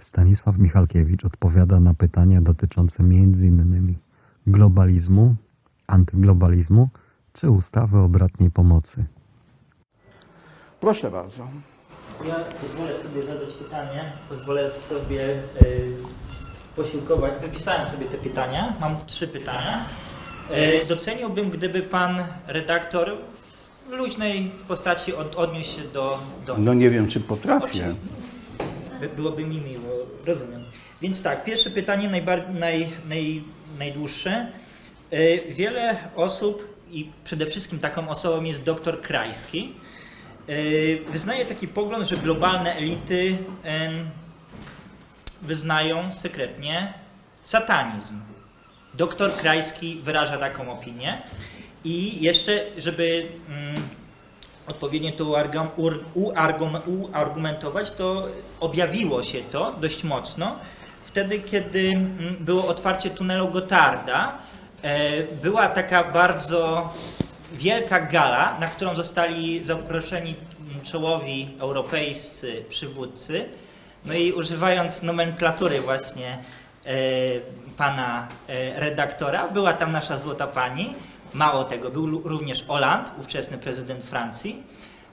Stanisław Michalkiewicz odpowiada na pytania dotyczące m.in. globalizmu, antyglobalizmu czy ustawy o bratniej pomocy. Proszę bardzo. Ja pozwolę sobie zadać pytanie, pozwolę sobie y, posiłkować. Wypisałem sobie te pytania, mam trzy pytania. Y, doceniłbym, gdyby pan redaktor w luźnej w postaci od, odniósł się do, do No nie wiem, czy potrafię. By- Byłoby mi miło, rozumiem. Więc tak, pierwsze pytanie, najbar- naj, naj, najdłuższe. Y, Wiele osób, i przede wszystkim taką osobą jest dr Krajski, y, wyznaje taki pogląd, że globalne elity wyznają sekretnie satanizm. Doktor Krajski wyraża taką opinię. I jeszcze, żeby mm, odpowiednio to uargumentować, to objawiło się to dość mocno wtedy, kiedy mm, było otwarcie tunelu Gotarda. E, Była taka bardzo wielka gala, na którą zostali zaproszeni mm, czołowi europejscy przywódcy. No i używając nomenklatury właśnie e, pana e, redaktora, była tam nasza złota pani. Mało tego, był również Hollande, ówczesny prezydent Francji.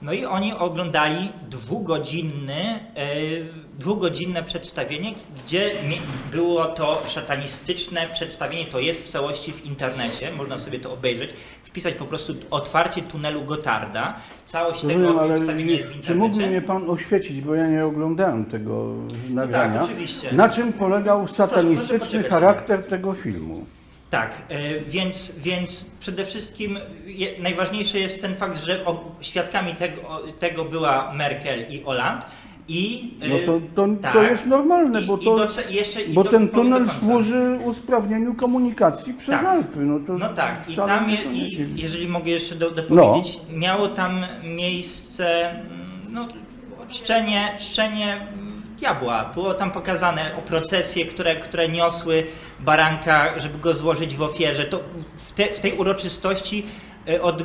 No i oni oglądali dwugodzinny, e, dwugodzinne przedstawienie, gdzie było to szatanistyczne przedstawienie, to jest w całości w internecie, można sobie to obejrzeć, wpisać po prostu otwarcie tunelu Gotarda. Całość tego Rozumiem, ale przedstawienia jest w czy internecie. mógłby mnie pan oświecić, bo ja nie oglądałem tego nagrania. tak, oczywiście. Na czym polegał proszę satanistyczny poczekać. charakter tego filmu? Tak, e, więc, więc przede wszystkim najważniejszy jest ten fakt, że świadkami tego, tego była Merkel i Hollande. I, e, No to, to, to tak. jest normalne, I- bo, i to, doce- jeszcze- i bo do- ten tunel służy usprawnieniu komunikacji przez Tak. Alpy. No, to No tak, i tam, je, to i, jeżeli mogę jeszcze do, dopowiedzieć, miało tam miejsce mm, no, czczenie, czczenie diabła. Było tam pokazane o procesje, które, które niosły baranka, żeby go złożyć w ofierze. To w, te, w tej uroczystości e, od,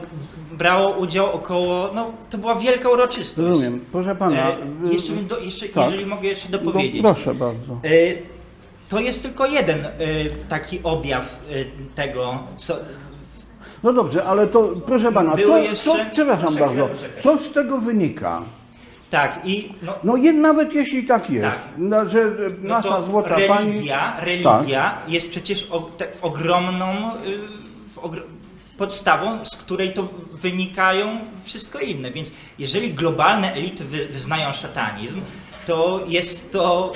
brało udział około, no to była wielka uroczystość. Rozumiem. Proszę pana. E, jeszcze, bym do, jeszcze tak. jeżeli mogę jeszcze no, dopowiedzieć. proszę bardzo. E, To jest tylko jeden e, taki objaw e, tego, co, No dobrze, ale to proszę pana, co, jeszcze- co, przepraszam bardzo, co z tego wynika? Tak, i no, No je, nawet jeśli tak jest, Tak. no, że e, no nasza to złota religia, pani... Tak. religia jest przecież o, tak, ogromną y, w ogr podstawą, z której to wynikają wszystko inne. Więc jeżeli globalne elity wy wyznają szatanizm, to jest to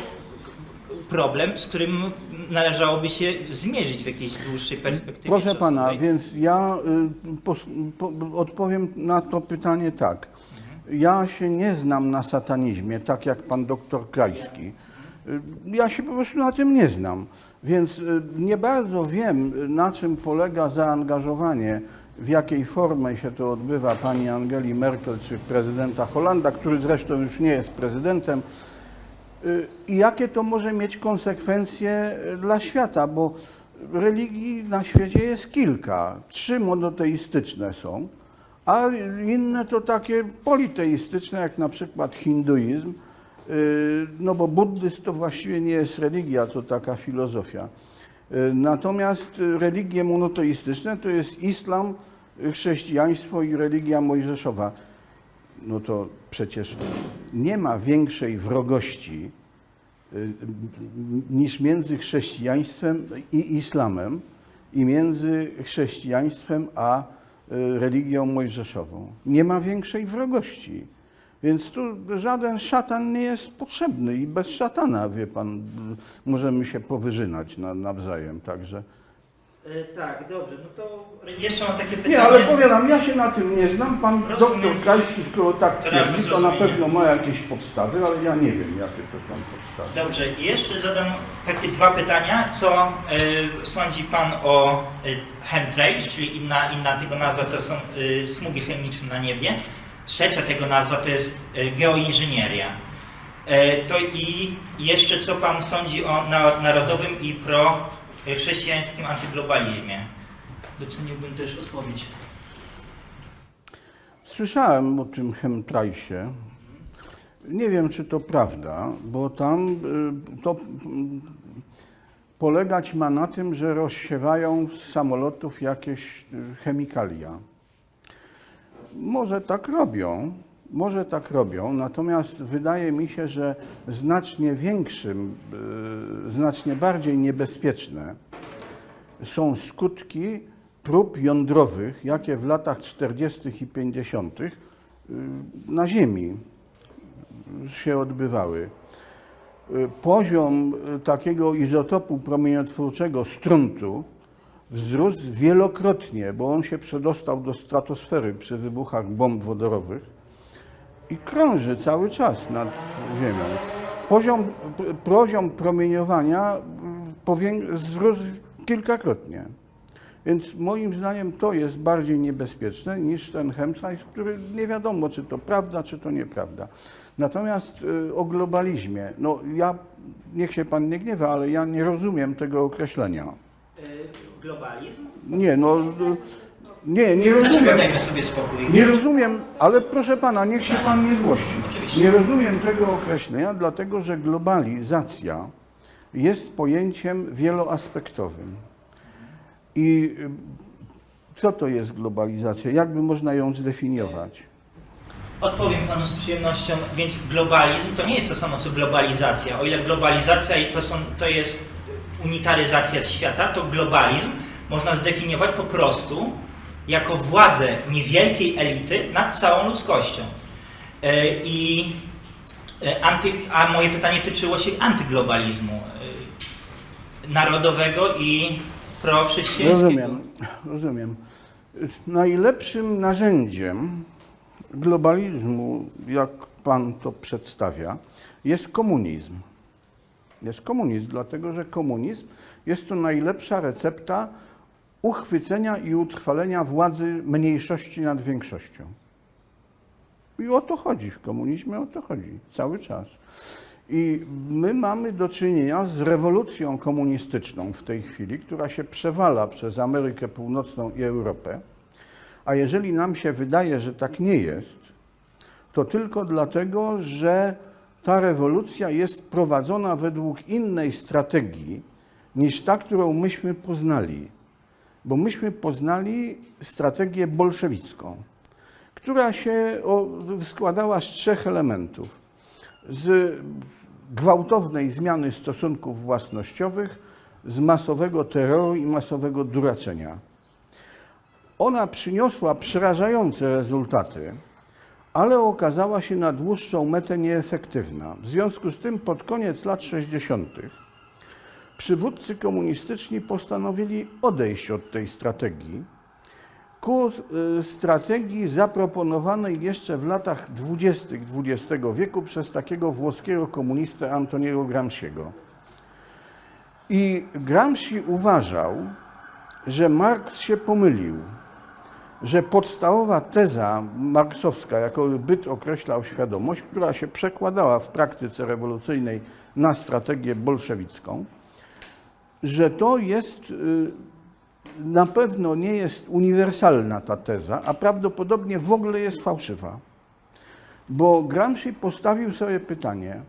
problem, z którym należałoby się zmierzyć w jakiejś dłuższej perspektywie Proszę pana, czasowej. więc ja y, pos, po, odpowiem na to pytanie tak. Ja się nie znam na satanizmie, tak jak pan doktor Krajski. Y, Ja się po prostu na tym nie znam. Więc y, nie bardzo wiem, na czym polega zaangażowanie, w jakiej formie się to odbywa pani Angeli Merkel czy prezydenta Holanda, który zresztą już nie jest prezydentem. Y, I jakie to może mieć konsekwencje dla świata, bo religii na świecie jest kilka. Trzy monoteistyczne są, a inne to takie politeistyczne, jak na przykład hinduizm. Y, No bo buddyzm to właściwie nie jest religia, to taka filozofia. Y, Natomiast religie monoteistyczne to jest islam, chrześcijaństwo i religia mojżeszowa no to przecież nie ma większej wrogości y, niż między chrześcijaństwem i islamem i między chrześcijaństwem a religią mojżeszową. Nie ma większej wrogości. Więc tu żaden szatan nie jest potrzebny i bez szatana, wie pan, y, możemy się powyżynać na, nawzajem, także. E, tak, dobrze, no to jeszcze mam takie pytanie. Nie, ale powiadam, ja się na tym nie znam. Pan Rozumiem. doktor Krajski, skoro tak twierdzi, to na pewno ma jakieś podstawy, ale ja nie wiem, jakie to są podstawy. Dobrze, i jeszcze zadam takie dwa pytania. Co y, sądzi Pan o y, chemtrails, czyli inna, inna tego nazwa to są y, smugi chemiczne na niebie. Trzecia tego nazwa to jest y, geoinżynieria. E, to i jeszcze co Pan sądzi o na, narodowym i pro-chrześcijańskim antyglobalizmie? Doceniłbym też odpowiedź. Słyszałem o tym chemtrajsie. Nie wiem, czy to prawda, bo tam y, to mm, polegać ma na tym, że rozsiewają z samolotów jakieś y, chemikalia. Może tak robią, może tak robią, natomiast wydaje mi się, że znacznie większym, y, znacznie bardziej niebezpieczne są skutki prób jądrowych, jakie w latach 40. i 50. y, na Ziemi się odbywały. Y, Poziom takiego izotopu promieniotwórczego struntu wzrósł wielokrotnie, bo on się przedostał do stratosfery przy wybuchach bomb wodorowych i krąży cały czas nad Ziemią. Poziom, poziom promieniowania powię- wzrósł kilkakrotnie. Więc moim zdaniem to jest bardziej niebezpieczne niż ten chemtrails, który nie wiadomo, czy to prawda, czy to nieprawda. Natomiast y, o globalizmie, no ja, niech się pan nie gniewa, ale ja nie rozumiem tego określenia. Y, globalizm? Nie, no, y, nie, nie rozumiem. Dajmy sobie spokój. Nie rozumiem, ale proszę pana, niech się pan nie złości. Nie rozumiem tego określenia, dlatego że globalizacja jest pojęciem wieloaspektowym. I y, co to jest globalizacja? Jakby można ją zdefiniować? Odpowiem panu z przyjemnością, więc globalizm to nie jest to samo co globalizacja. O ile globalizacja to, są, to jest unitaryzacja świata, to globalizm można zdefiniować po prostu jako władzę niewielkiej elity nad całą ludzkością. E, I e, anty, a moje pytanie tyczyło się antyglobalizmu e, narodowego i prochrześcijańskiego. Rozumiem, rozumiem. Najlepszym narzędziem globalizmu, jak pan to przedstawia, jest komunizm. Jest komunizm, dlatego że komunizm jest to najlepsza recepta uchwycenia i utrwalenia władzy mniejszości nad większością. I o to chodzi w komunizmie, o to chodzi cały czas. I my mamy do czynienia z rewolucją komunistyczną w tej chwili, która się przewala przez Amerykę Północną i Europę. A jeżeli nam się wydaje, że tak nie jest, to tylko dlatego, że ta rewolucja jest prowadzona według innej strategii niż ta, którą myśmy poznali. Bo myśmy poznali strategię bolszewicką, która się składała z trzech elementów. Z gwałtownej zmiany stosunków własnościowych, z masowego terroru i masowego duraczenia. Ona przyniosła przerażające rezultaty, ale okazała się na dłuższą metę nieefektywna. W związku z tym pod koniec lat 60. przywódcy komunistyczni postanowili odejść od tej strategii ku y, strategii zaproponowanej jeszcze w latach 20. XX wieku przez takiego włoskiego komunistę Antoniego Gramsciego. I Gramsci uważał, że Marks się pomylił, że podstawowa teza marksowska, jaką byt określał świadomość, która się przekładała w praktyce rewolucyjnej na strategię bolszewicką, że to jest y, na pewno nie jest uniwersalna ta teza, a prawdopodobnie w ogóle jest fałszywa. Bo Gramsci postawił sobie pytanie,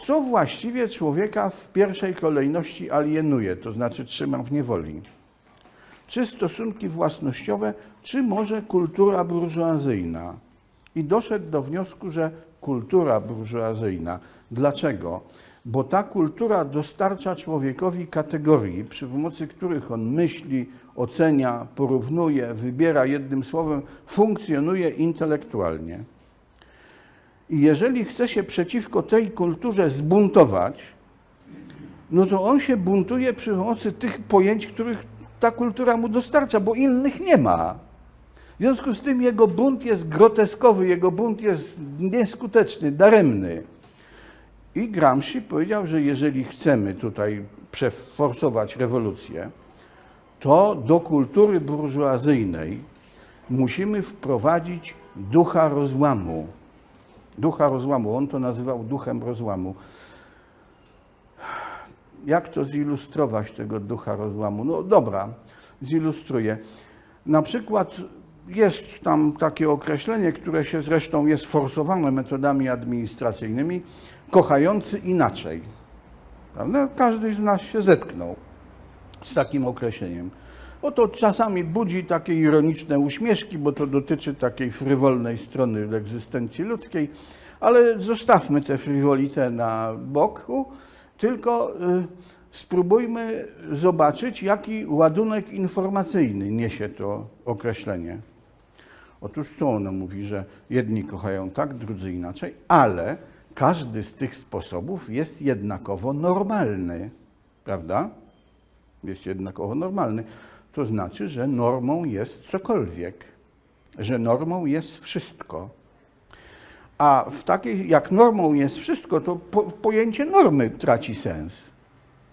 co właściwie człowieka w pierwszej kolejności alienuje, to znaczy trzyma w niewoli? Czy stosunki własnościowe, czy może kultura burżuazyjna? I doszedł do wniosku, że kultura burżuazyjna. Dlaczego? Bo ta kultura dostarcza człowiekowi kategorii, przy pomocy których on myśli, ocenia, porównuje, wybiera, jednym słowem, funkcjonuje intelektualnie. I jeżeli chce się przeciwko tej kulturze zbuntować, no to on się buntuje przy pomocy tych pojęć, których ta kultura mu dostarcza, bo innych nie ma. W związku z tym jego bunt jest groteskowy, jego bunt jest nieskuteczny, daremny. I Gramsci powiedział, że jeżeli chcemy tutaj przeforsować rewolucję, to do kultury burżuazyjnej musimy wprowadzić ducha rozłamu. Ducha rozłamu. On to nazywał duchem rozłamu. Jak to zilustrować tego ducha rozłamu? No dobra, zilustruję. Na przykład Jest tam takie określenie, które się zresztą jest forsowane metodami administracyjnymi, kochający inaczej. Prawda? Każdy z nas się zetknął z takim określeniem. Oto czasami budzi takie ironiczne uśmieszki, bo to dotyczy takiej frywolnej strony egzystencji ludzkiej, ale zostawmy tę frywolitę na boku, tylko y, spróbujmy zobaczyć, jaki ładunek informacyjny niesie to określenie. Otóż co ono mówi, że jedni kochają tak, drudzy inaczej, ale każdy z tych sposobów jest jednakowo normalny, prawda? Jest jednakowo normalny. To znaczy, że normą jest cokolwiek, że normą jest wszystko. A w takiej, jak normą jest wszystko, to po, pojęcie normy traci sens.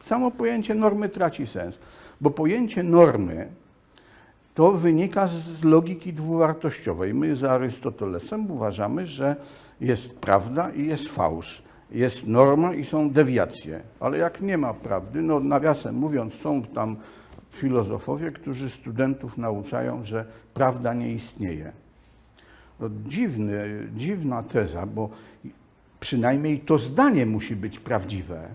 Samo pojęcie normy traci sens, bo pojęcie normy to wynika z logiki dwuwartościowej. My z Arystotelesem uważamy, że jest prawda i jest fałsz. Jest norma i są dewiacje. Ale jak nie ma prawdy, no nawiasem mówiąc, są tam filozofowie, którzy studentów nauczają, że prawda nie istnieje. No, dziwny, dziwna teza, bo przynajmniej to zdanie musi być prawdziwe.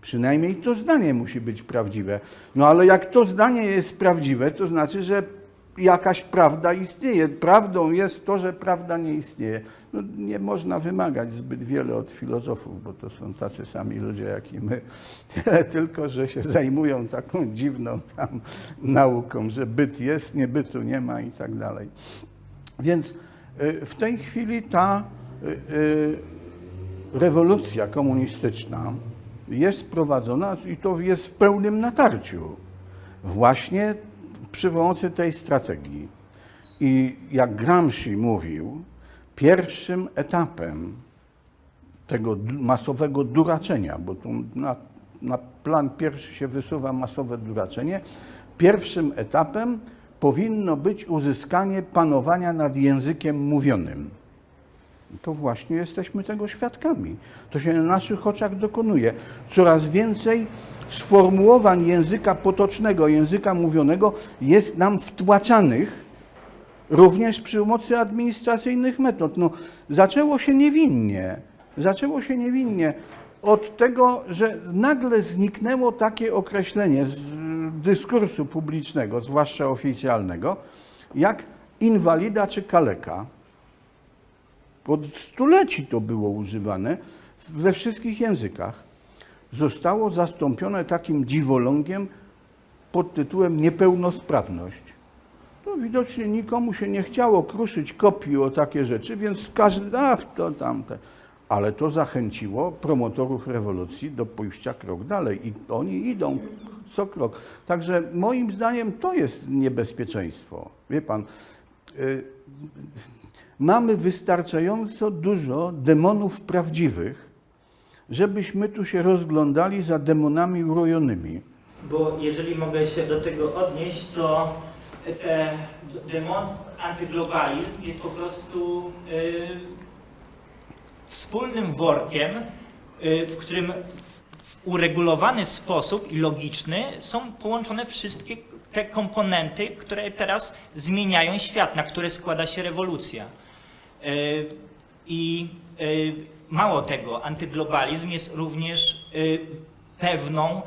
Przynajmniej to zdanie musi być prawdziwe. No ale jak to zdanie jest prawdziwe, to znaczy, że jakaś prawda istnieje. Prawdą jest to, że prawda nie istnieje. No, nie można wymagać zbyt wiele od filozofów, bo to są tacy sami ludzie jak i my. Tylko, że się zajmują taką dziwną tam nauką, że byt jest, nie bytu nie ma i tak dalej. Więc y, w tej chwili ta y, y, rewolucja komunistyczna jest prowadzona i to jest w pełnym natarciu właśnie przy pomocy tej strategii. I jak Gramsci mówił, pierwszym etapem tego masowego duraczenia, bo tu na, na plan pierwszy się wysuwa masowe duraczenie, pierwszym etapem powinno być uzyskanie panowania nad językiem mówionym. To właśnie jesteśmy tego świadkami. To się na naszych oczach dokonuje. Coraz więcej sformułowań języka potocznego, języka mówionego jest nam wtłaczanych również przy pomocy administracyjnych metod. No, zaczęło się niewinnie. Zaczęło się niewinnie od tego, że nagle zniknęło takie określenie z dyskursu publicznego, zwłaszcza oficjalnego, jak inwalida czy kaleka. Od stuleci to było używane we wszystkich językach. Zostało zastąpione takim dziwolągiem pod tytułem niepełnosprawność. To widocznie nikomu się nie chciało kruszyć kopii o takie rzeczy, więc każdy, ach, to tamte. Ale to zachęciło promotorów rewolucji do pójścia krok dalej i oni idą co krok. Także moim zdaniem to jest niebezpieczeństwo. Wie pan, y, mamy wystarczająco dużo demonów prawdziwych, żebyśmy tu się rozglądali za demonami urojonymi. Bo jeżeli mogę się do tego odnieść, to te demon, antyglobalizm jest po prostu y, wspólnym workiem, y, w którym w, w uregulowany sposób i logiczny są połączone wszystkie te komponenty, które teraz zmieniają świat, na które składa się rewolucja. Y, I y, mało tego, antyglobalizm jest również y, pewną,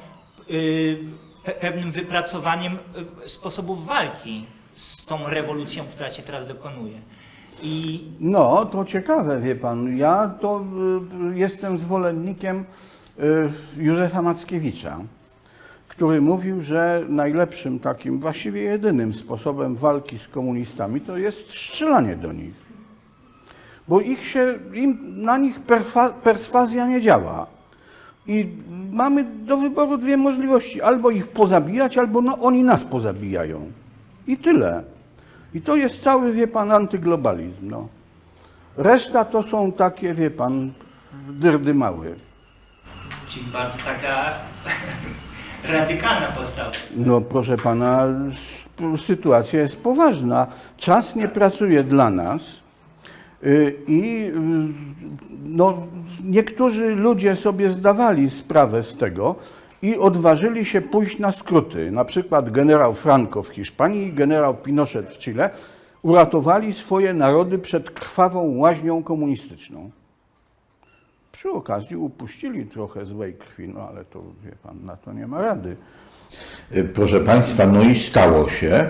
pe- pewnym wypracowaniem sposobów walki z tą rewolucją, która się teraz dokonuje. I No, to ciekawe, wie pan. Ja to jestem zwolennikiem Józefa Mackiewicza, który mówił, że najlepszym takim, właściwie jedynym sposobem walki z komunistami to jest strzelanie do nich. Bo ich się, im, na nich perfa, perswazja nie działa. I mamy do wyboru dwie możliwości. Albo ich pozabijać, albo no, oni nas pozabijają. I tyle. I to jest cały, wie pan, antyglobalizm. No. Reszta to są takie, wie pan, dyrdy małe. czyli bardzo taka radykalna postawa. No proszę pana, sytuacja jest poważna. Czas nie pracuje dla nas i y, no, niektórzy ludzie sobie zdawali sprawę z tego, i odważyli się pójść na skróty. Na przykład generał Franco w Hiszpanii i generał Pinochet w Chile uratowali swoje narody przed krwawą łaźnią komunistyczną. Przy okazji upuścili trochę złej krwi, no ale to wie pan, na to nie ma rady. Proszę Państwa, no i stało się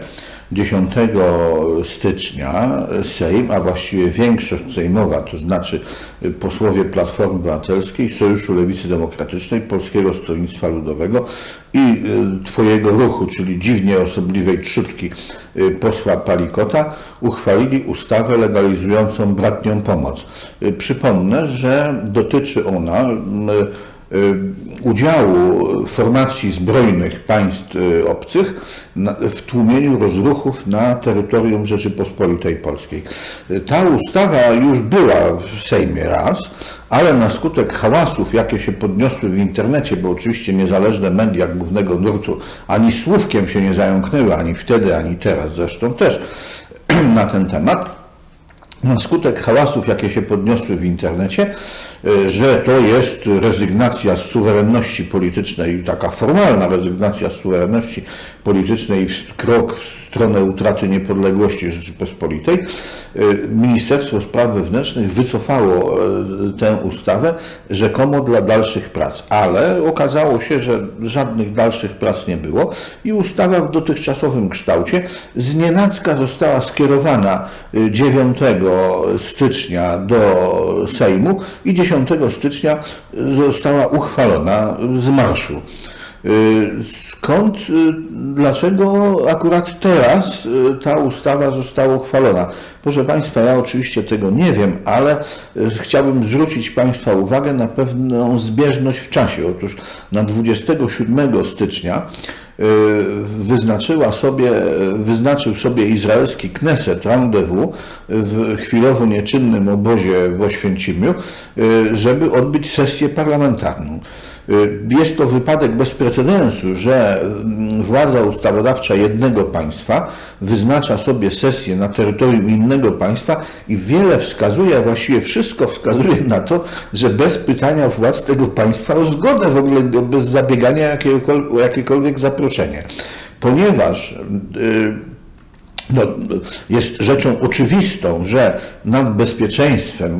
10 stycznia Sejm, a właściwie większość sejmowa, to znaczy posłowie Platformy Obywatelskiej, Sojuszu Lewicy Demokratycznej, Polskiego Stronnictwa Ludowego i y, Twojego ruchu, czyli dziwnie osobliwej trzutki y, posła Palikota, uchwalili ustawę legalizującą bratnią pomoc. Y, Przypomnę, że dotyczy ona y, udziału formacji zbrojnych państw y, obcych w tłumieniu rozruchów na terytorium Rzeczypospolitej Polskiej. Ta ustawa już była w Sejmie raz, ale na skutek hałasów, jakie się podniosły w internecie, bo oczywiście niezależne media głównego nurtu ani słówkiem się nie zająknęły, ani wtedy, ani teraz zresztą też na ten temat, na skutek hałasów, jakie się podniosły w internecie, że to jest rezygnacja z suwerenności politycznej, taka formalna rezygnacja z suwerenności politycznej, krok w stronę utraty niepodległości Rzeczypospolitej, y, Ministerstwo Spraw Wewnętrznych wycofało y, tę ustawę rzekomo dla dalszych prac, ale okazało się, że żadnych dalszych prac nie było i ustawa w dotychczasowym kształcie znienacka została skierowana y, 9 stycznia do Sejmu i 10 stycznia została uchwalona z marszu. Y, Skąd, y, dlaczego akurat teraz y, ta ustawa została uchwalona? Proszę Państwa, ja oczywiście tego nie wiem, ale chciałbym zwrócić Państwa uwagę na pewną zbieżność w czasie. Otóż na 27 stycznia wyznaczyła sobie, wyznaczył sobie izraelski Kneset rendezvous w chwilowo nieczynnym obozie w Oświęcimiu, y, żeby odbyć sesję parlamentarną. Y, Jest to wypadek bez precedensu, że mm, władza ustawodawcza jednego państwa wyznacza sobie sesję na terytorium innego państwa i wiele wskazuje, a właściwie wszystko wskazuje na to, że bez pytania władz tego państwa o zgodę w ogóle, bez zabiegania o jakiekolwiek zaproszenie. Ponieważ y, no, jest rzeczą oczywistą, że nad bezpieczeństwem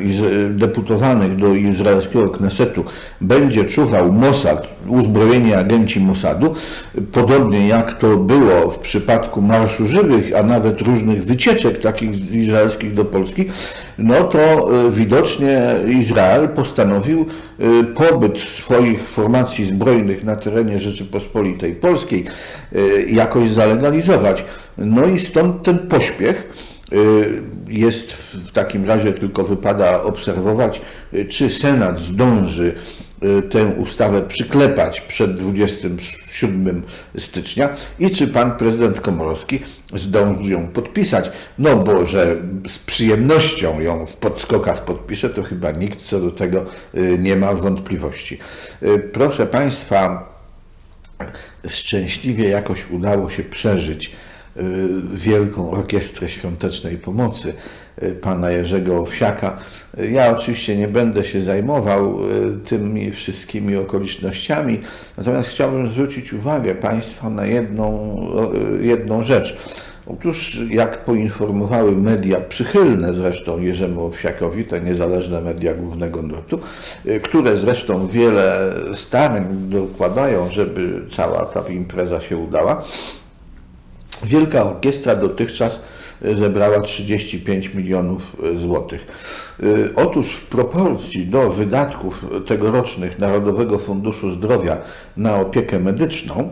deputowanych do izraelskiego Knesetu będzie czuwał Mossad, uzbrojeni agenci Mossadu, podobnie jak to było w przypadku Marszu Żywych, a nawet różnych wycieczek takich izraelskich do Polski, no to e, widocznie Izrael postanowił e, pobyt swoich formacji zbrojnych na terenie Rzeczypospolitej Polskiej e, jakoś zalegalizować. No i stąd ten pośpiech. Y, Jest w takim razie tylko wypada obserwować, y, czy Senat zdąży y, tę ustawę przyklepać przed 27 stycznia i czy pan prezydent Komorowski zdąży ją podpisać. No bo, że z przyjemnością ją w podskokach podpisze, to chyba nikt co do tego y, nie ma wątpliwości. Y, Proszę państwa, szczęśliwie jakoś udało się przeżyć y, Wielką Orkiestrę Świątecznej Pomocy y, pana Jerzego Owsiaka. Y, Ja oczywiście nie będę się zajmował y, tymi wszystkimi okolicznościami, natomiast chciałbym zwrócić uwagę Państwa na jedną, y, jedną rzecz. Otóż, jak poinformowały media przychylne zresztą Jerzemu Owsiakowi, te niezależne media głównego nurtu, y, które zresztą wiele starań dokładają, żeby cała ta impreza się udała, Wielka Orkiestra dotychczas e, zebrała 35 milionów e, złotych. E, Otóż w proporcji do wydatków tegorocznych Narodowego Funduszu Zdrowia na opiekę medyczną,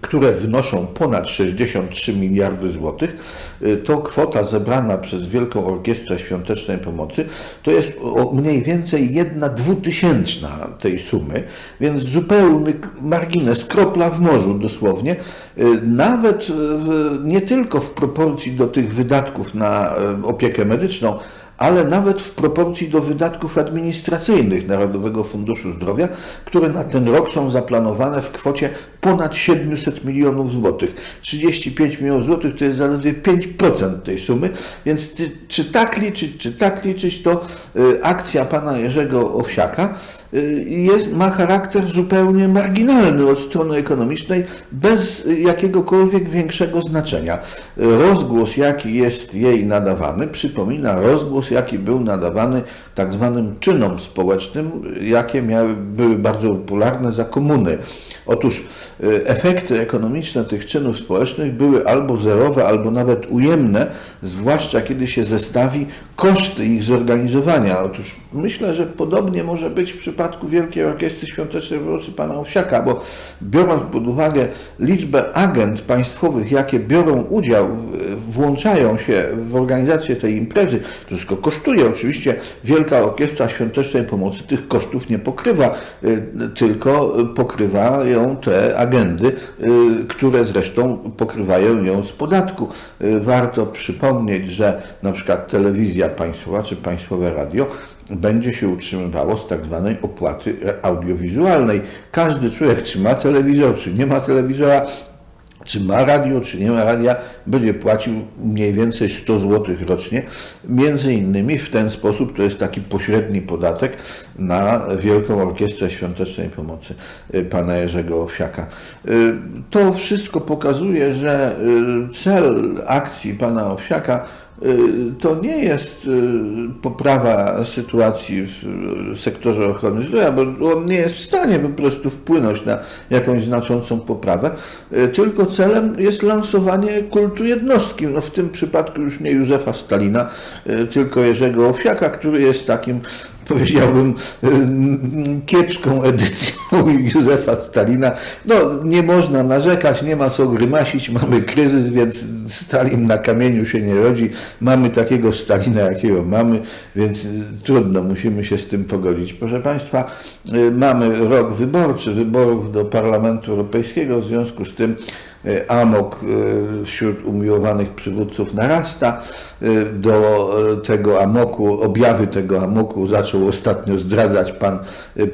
które wynoszą ponad 63 miliardy złotych, y, to kwota zebrana przez Wielką Orkiestrę Świątecznej Pomocy to jest mniej więcej jedna dwutysięczna tej sumy, więc zupełny margines, kropla w morzu dosłownie, Y, nawet w, nie tylko w proporcji do tych wydatków na y, opiekę medyczną, ale nawet w proporcji do wydatków administracyjnych Narodowego Funduszu Zdrowia, które na ten rok są zaplanowane w kwocie ponad 700 milionów złotych. 35 milionów złotych to jest zaledwie 5% tej sumy, więc czy tak liczyć, czy tak liczyć, to y, akcja pana Jerzego Owsiaka jest, ma charakter zupełnie marginalny od strony ekonomicznej, bez jakiegokolwiek większego znaczenia. Rozgłos, jaki jest jej nadawany, przypomina rozgłos, jaki był nadawany tak zwanym czynom społecznym, jakie miały, były bardzo popularne za komuny. Otóż y, efekty ekonomiczne tych czynów społecznych były albo zerowe, albo nawet ujemne, zwłaszcza kiedy się zestawi koszty ich zorganizowania. Otóż myślę, że podobnie może być w przypadku Wielkiej Orkiestry Świątecznej Pomocy Pana Owsiaka, bo biorąc pod uwagę liczbę agent państwowych, jakie biorą udział, włączają się w organizację tej imprezy, to wszystko kosztuje. Oczywiście Wielka Orkiestra Świątecznej Pomocy tych kosztów nie pokrywa, y, tylko pokrywa ją te agendy, y, które zresztą pokrywają ją z podatku. Y, Warto przypomnieć, że na przykład telewizja państwowa czy państwowe radio będzie się utrzymywało z tak zwanej opłaty audiowizualnej. Każdy człowiek, czy ma telewizor, czy nie ma telewizora, czy ma radio, czy nie ma radia, będzie płacił mniej więcej 100 zł rocznie. Między innymi w ten sposób to jest taki pośredni podatek na Wielką Orkiestrę Świątecznej Pomocy y, pana Jerzego Owsiaka. Y, To wszystko pokazuje, że y, cel akcji pana Owsiaka to nie jest y, poprawa sytuacji w y, sektorze ochrony zdrowia, bo on nie jest w stanie po prostu wpłynąć na jakąś znaczącą poprawę, y, tylko celem jest lansowanie kultu jednostki. No w tym przypadku już nie Józefa Stalina, y, tylko Jerzego Owsiaka, który jest takim powiedziałbym, y, kiepską edycją Józefa Stalina. No, nie można narzekać, nie ma co grymasić, mamy kryzys, więc Stalin na kamieniu się nie rodzi. Mamy takiego Stalina, jakiego mamy, więc y, trudno, musimy się z tym pogodzić. Proszę Państwa, y, mamy rok wyborczy, wyborów do Parlamentu Europejskiego, w związku z tym amok y, wśród umiłowanych przywódców narasta. Y, Do tego amoku, objawy tego amoku zaczął ostatnio zdradzać pan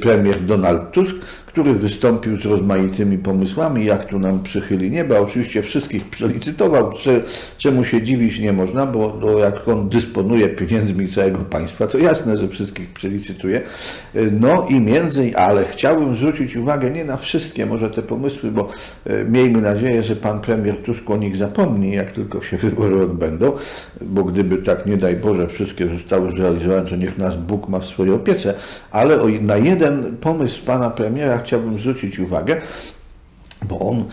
premier Donald Tusk, który wystąpił z rozmaitymi pomysłami, jak tu nam przychyli nieba. Oczywiście wszystkich przelicytował, cze- czemu się dziwić nie można, bo, bo jak on dysponuje pieniędzmi całego państwa, to jasne, że wszystkich przelicytuje. No i między, ale chciałbym zwrócić uwagę nie na wszystkie może te pomysły, bo y, miejmy nadzieję, że pan premier Tusk o nich zapomni, jak tylko się wybory odbędą, bo gdyby tak, nie daj Boże, wszystkie zostały zrealizowane, to niech nas Bóg ma w swojej opiece, ale na jeden pomysł pana premiera chciałbym zwrócić uwagę, bo on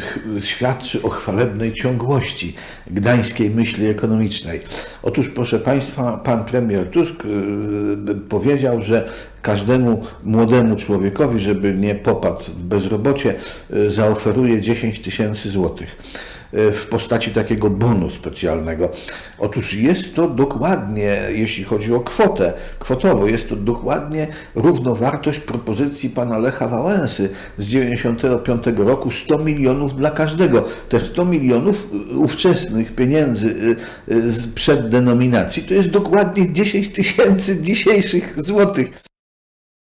ch- świadczy o chwalebnej ciągłości gdańskiej myśli ekonomicznej. Otóż, proszę Państwa, pan premier Tusk y, powiedział, że każdemu młodemu człowiekowi, żeby nie popadł w bezrobocie, y, zaoferuje 10 tysięcy złotych w postaci takiego bonu specjalnego. Otóż jest to dokładnie, jeśli chodzi o kwotę, kwotowo, jest to dokładnie równowartość propozycji pana Lecha Wałęsy z 95 roku 100 milionów dla każdego. Te 100 milionów y, ówczesnych pieniędzy y, y, przed denominacji to jest dokładnie 10 tysięcy dzisiejszych złotych.